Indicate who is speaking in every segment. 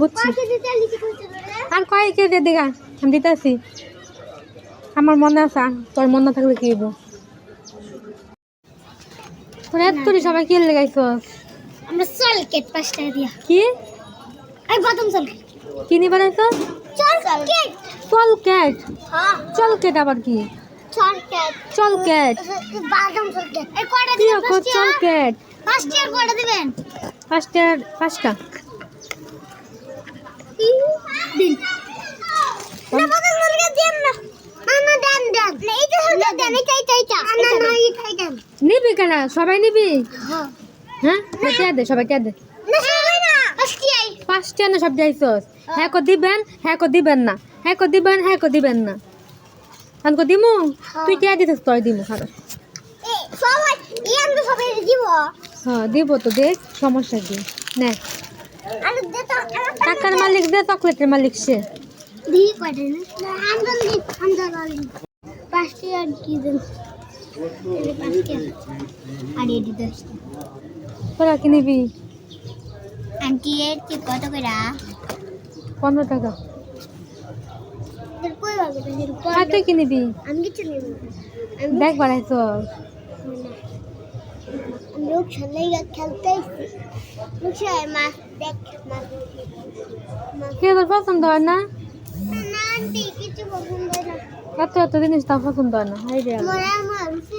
Speaker 1: বুঝছি।
Speaker 2: রে
Speaker 1: আর কয় কেজি দিগা? আমি দিতেছি। আমার মনে আছে তোর মন না থাকলে কি হইব? তোর এত সবাই কি লাগাইছস?
Speaker 2: আমরা চল কেট পাঁচ টাকা দিয়া।
Speaker 1: কি?
Speaker 2: এই প্রথম চল
Speaker 1: কিনি বানাইছস?
Speaker 2: চল কেট।
Speaker 1: চল ক্যাট
Speaker 2: হ্যাঁ।
Speaker 1: চল কেট আবার কি?
Speaker 2: চল কেট।
Speaker 1: চল ক্যাট
Speaker 2: বাদাম চল কেট। এই কয়টা
Speaker 1: কি
Speaker 2: দিবেন
Speaker 1: ক্যাট
Speaker 2: পাঁচ টাকা কয়টা দিবেন?
Speaker 1: পাঁচটা
Speaker 2: দিন না বাদাম মুরগি দেন না না না দেন দেন না এইটা হলো দেন এইটা এইটা এইটা না না এইটা এইটা
Speaker 1: নিবি কেন? সবাই নিবি?
Speaker 2: হ্যাঁ।
Speaker 1: হ্যাঁ? কে দে সবাই কে দে।
Speaker 2: না সবাই না। পাঁচটি আই
Speaker 1: পাঁচটা না সব যাইছস হ্যাঁ কো দিবেন হ্যাঁ কো দিবেন না। হ্যাঁ কো দিবেন হ্যাঁ কো দিবেন না। আমি কো দিমু? তুই কে দিতেছ? তোর দিমু
Speaker 2: দিব।
Speaker 1: হ্যাঁ দিব তো দেখ সমস্যা কি? নে।
Speaker 2: আর দে তো
Speaker 1: টাকার মালিক দে চকলেটের মালিক সে।
Speaker 2: পাঁচটি আর কি দেন আর দশটি
Speaker 1: তোরা কি নিবি?
Speaker 2: আন্টি এর কি কত কইরা
Speaker 1: পনেরো টাকা।
Speaker 2: এর কই ভাবে তো এর পর
Speaker 1: আর তুই কি নিবি?
Speaker 2: আমি কিছু নেব
Speaker 1: দেখ।
Speaker 2: লোক খেলতে লোক সামনে মাছ দেখ মাছ মাছ
Speaker 1: কে তোর পছন্দ হয় না
Speaker 2: না আন্টি কিছু পছন্দ হয় না।
Speaker 1: এত এত জিনিস পছন্দ হয় না। হাই রে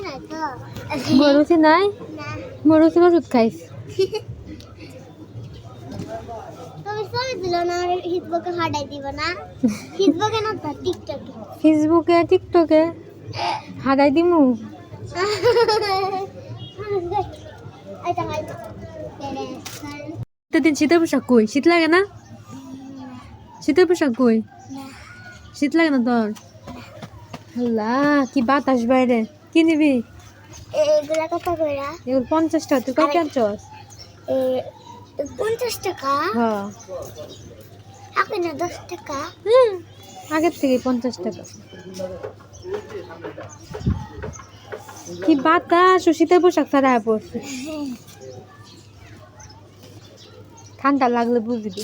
Speaker 2: নাই তো?
Speaker 1: গরুচি নাই?
Speaker 2: না।
Speaker 1: মরুচির ওষুধ খাইস ফেসবুকে টিকটকে হারাই দিমু?
Speaker 2: আচ্ছা
Speaker 1: দিন শীতের পোশাক কই? শীত লাগে না? শীতের পোশাক কই? শীত লাগে না তোর? আল্লাহ কি বাতাস বাইরে। কি নিবি?
Speaker 2: এগুলা কত কইরা
Speaker 1: এগুলো পঞ্চাশ টাকা তুই কয় আনছস?
Speaker 2: এ পঞ্চাশ টাকা?
Speaker 1: হ্যাঁ।
Speaker 2: এখন না দশ টাকা?
Speaker 1: হুম, আগের থেকে পঞ্চাশ টাকা। কি বাতাস ও শীতের পোশাক ছাড়া পড়ছে। ঠান্ডা লাগলে বুঝবি।